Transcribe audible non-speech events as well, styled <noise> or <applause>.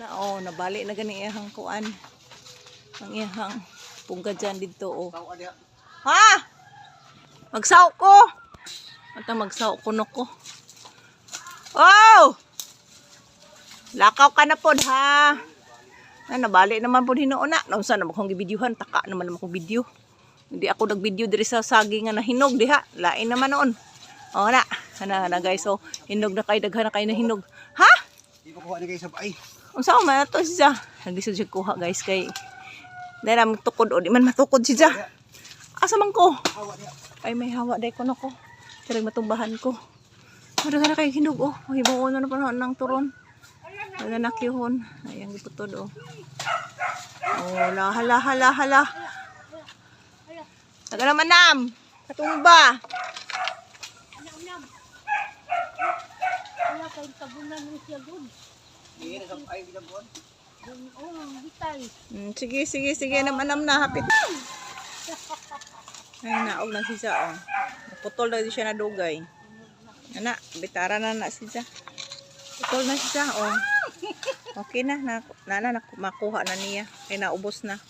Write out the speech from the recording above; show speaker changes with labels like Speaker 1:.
Speaker 1: Na oh, nabali na gani iyang kuan. Ang iyang pungga dyan dito oh. Ha? Magsaw ko. Ata magsaw ko no ko. Oh! Lakaw ka na pod ha. Na nabali naman pod hinuon na. Naunsa naman kong gibidyuhan, taka naman naman kong video. Hindi ako nag-video diri sa saging nga nahinog diha. Lain naman noon. Oh na. Ana na guys, so hinog na kay daghan na kay na hinog. Ha?
Speaker 2: Di pa kuha ni kay sabay.
Speaker 1: Unsa ko man to siya? Nagisod siya kuha guys kay Dahil na tukod o di man matukod siya. Asa man ko? Ay may hawa day ko nako. Karang matumbahan ko. Ano ka na kay hinog oh. Mahibaw na na pa ng turon. Wala na kihon. Ay ang giputod oh. Oh, la hala hala hala. Taga naman nam. Katumba.
Speaker 3: Wala kayong tabunan mo siya doon.
Speaker 2: Di na sabay ginabuan.
Speaker 3: Doon, oh, bitay.
Speaker 1: Mm, sige sige sige naman nam na hapit. <laughs> Ay naog na siya oh. Putol na siya na dugay. Ana, bitara na na siya. Putol na siya oh. <laughs> Okay na, na, na, na, makuha na niya. Kaya naubos na.